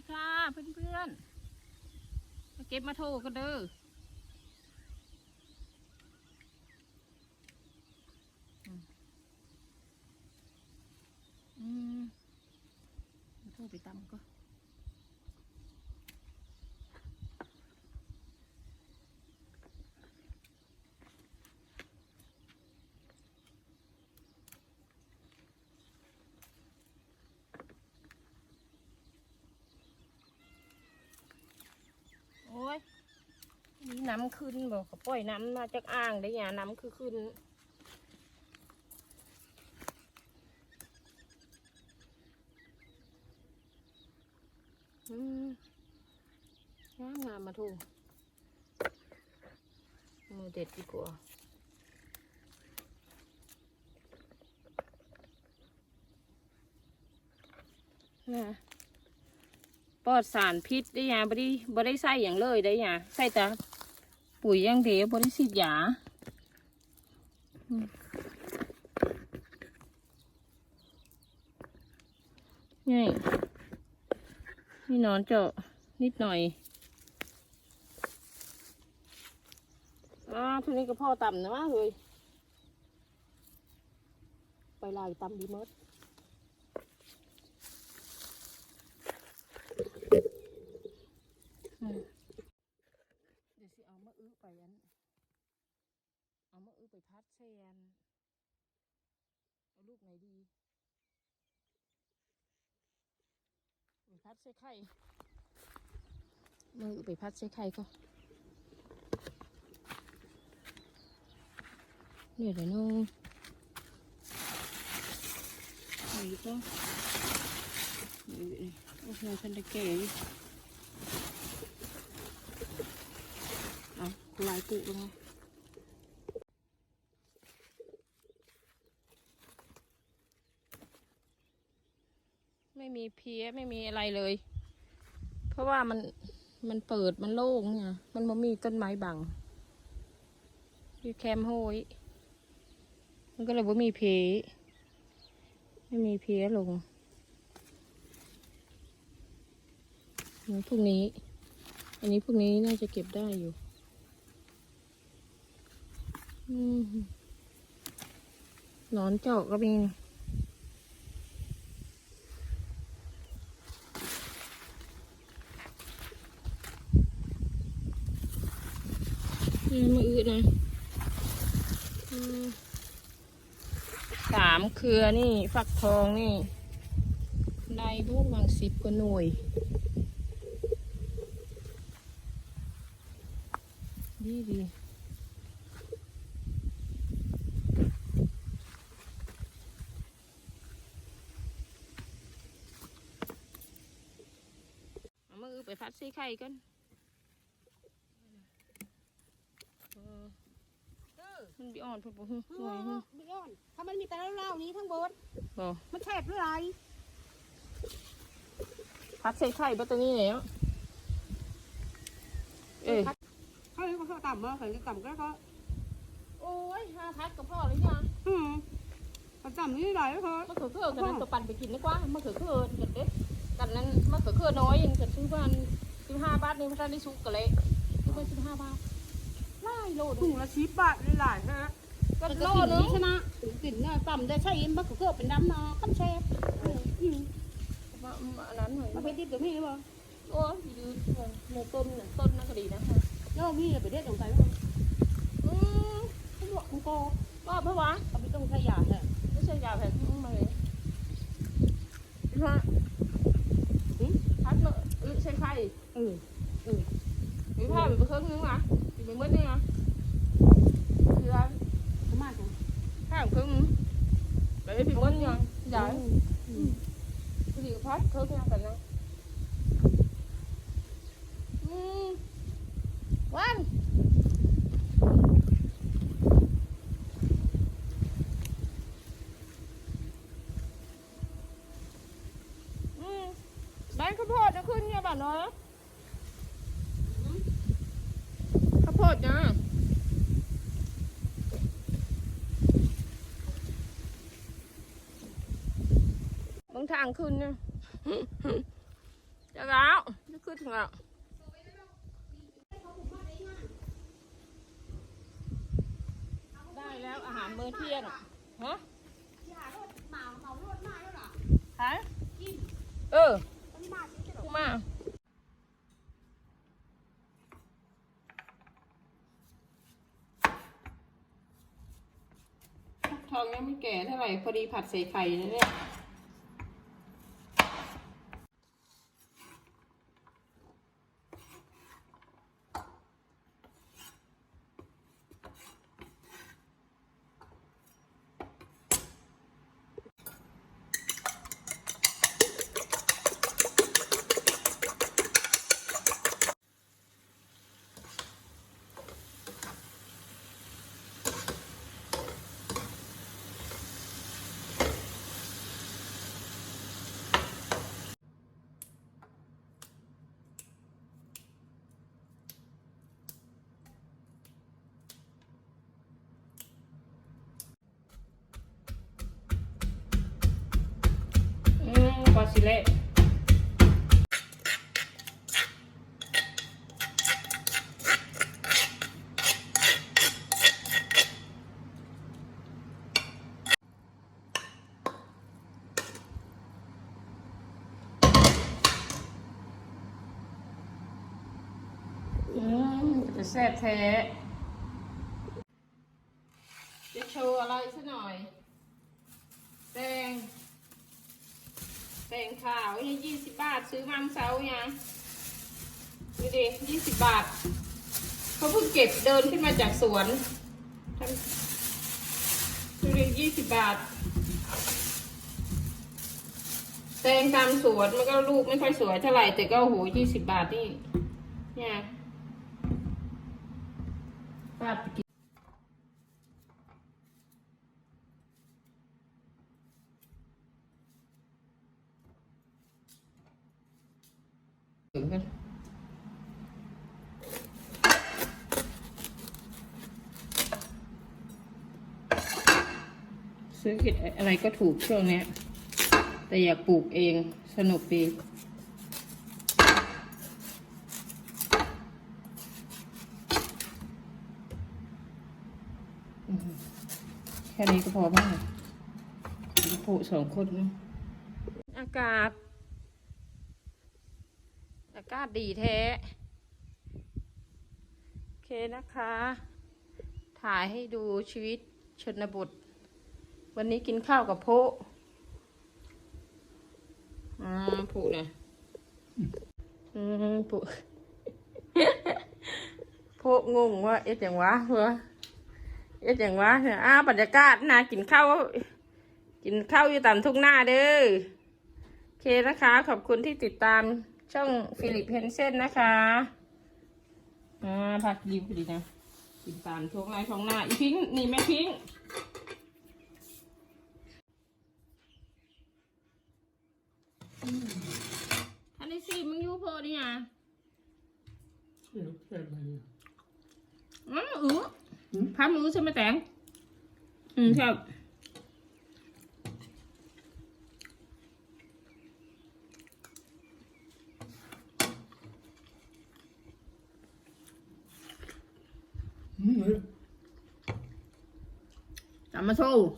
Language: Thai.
ดีค่ะเพื่อนๆมาเก็บมาโทรกันเด้ออืมอืมมาโทรไปตำก็โอ้ย นี่น้ำขึ้นบอกเขาปล่อยน้ำมาจากอ่างได้ยาน้ำคือขึ้นอืมงามงามมาทูมือเด็ดดีกว่านะปลอดสารพิษได้ยาบ่ได้บ่ได้ใส่อย่างเลยได้ยาใส่แต่ ปุ๋ยย่างเดียวบ่ได้ฉีดยาอืมนี่นี่นอนเจาะนิดหน่อยอ่าทุนี้ก็พ่อต่ำนะวะเลยไปลายต่ำดีมดอืมเดี๋ยวสิเอามะอื้อไปอัน เอามะอื้อไปพั ดเซนเอาลูกไหนดีไปพัดใส่ไข่มือไปพัดใส่ไข่ก็เหนี่อยเดี๋ยวน้องนี่ก็โอ้โหฉันได้แก่เอาลายปุกลงมา มีเพี้ยไม่มีอะไรเลย เพราะว่ามันมันเปิดมันโล่งเนี่ย มันไม่มีต้นไม้บังอยู่แคมป์โฮยมันก็เลยว่ามีเพียไม่มีเพลงนี่พรุ่งนี้ อันนี้พรุ่งนี้น่าจะเก็บได้อยู่อนอนเจาะก็มีนี่นี่ มาอืดนะอืมสามเครือนี่ฟักทองนี่ ได้พวกมังสิบกว่าหน่วยดีดีเอามือไปพัดซีไข่กันเออ มันบีอ่อนพุ่นพุ่นหน่วยหึไม่ย้อนถ้ามันมีแต่เล่าๆนี้ทั้งบนบ่มันแฉบหรือไรพัดใส่ไข่บัตตัวนี้แล้วเอ้ยเขาเลยเขาต่ำมาเขาจะต่ำก็เขาโอ้ยห้าพัดกับพ่อหรือยังอืมเขาต่ำนี่ไรเขามะเขือเขือกันนั้นตัวปั่นไปกินดีกว่ามะเขือเขือกันเด็ดกันนั้นมะเขือเขือน้อยยังกันซื้อบ้านสิบห้าบาทนี่มันได้สุกกันเลยซื้อไปสิบห้าบาท ไล่โลดถุงละสิบบาทหลายๆฮะก็ก็โลโลนึนึงงใช่ไหมถึงกลิ่นเนี่ยต่ำได้ใช่มะเขือเป็นน้ำเนาะขั้นแฉบอืมอันนั้นเหรอมาเป็นติดกับพี่หรือเปล่าโอ้ยยืดในต้นน่ะต้นนั่นก็ดีนะฮะแล้วมีไปเด็ดตรงไหนบ้างอืมคุณโกก็เพราะว่าเขาไม่ต้องใช้ยาแท้ไม่ใช่ยาแผงมาเลยฮะพัดมาเออใช่ไข่เออมีผ้าไปเครื่องนึงอะอยู่ไปมืดนี่อะคือเขามาจังผ้าเครื่องนึงไป ไปมืดยังใหญ่คือดีพัดเครื่องยังกันนะอืมวันอืมบ้านข้าวโพดจะขึ้นเนี่ยบ้านน้อยข้าวโพ ดจ้าบางทางขึ้นเนี่ยจะแล้วจะขึ้นถึงแล้วได้แล้วอาหารมื้อเที่ยงฮะยารถหมาเมารถมาแล้วล่ะฮะกินเออมาจริงๆหรอกูมา ทองยังไม่แก่เท่าไหร่พอดีผัดใส่ไข่นะเนี่ย อื สิเล่อืมจะแซ่บแท้จะโชว์อะไรซะหน่อยแตง แตงขาวนี่ยี่สิบบาทซื้อมาเมื่อเช้ายังดูดิยี่สิบบาทเขาเพิ่งเก็บเดินขึ้นมาจากสวนทำดูดิยี่สิบบาท แตงตามสวนมันก็ลูกไม่ค่อยสวยเท่าไหร่แต่ก็โหยี่สิบบาทนี่เนี่ยป้าไปกิน ถึงกันซื้อกินอะไรก็ถูกช่วงนี้แต่อยากปลูกเองสนุกดีแค่นี้ก็พอบ้างปลูกสองคนนะอากาศ อากาศดีแท้ โอเคนะคะ ถ่ายให้ดูชีวิตชนบท วันนี้กินข้าวกับโพอ่าผุนะอืมผุโพงงว่าเอ็ดอย่างวะเหรอเอ็ดอย่างวะเนี่ยอ้าบรรยากาศนะกินข้าวกินข้าวอยู่ตามทุ่งหน้าเด้อโอเคนะคะ ขอบคุณที่ติดตาม ช่องฟิลิปเพนเซนนะคะ อ่าผักดีพอดีนะกินตามช่วงไรช่วงหน้า อีพิงค์นี่แม่พิงค์อืมอันนี้สิมึงอยูโพอนี่ไง Ja, kväll är det. อืออือพับมือใช่ไหมแตงอืมครับ Mm, จับมาโชว์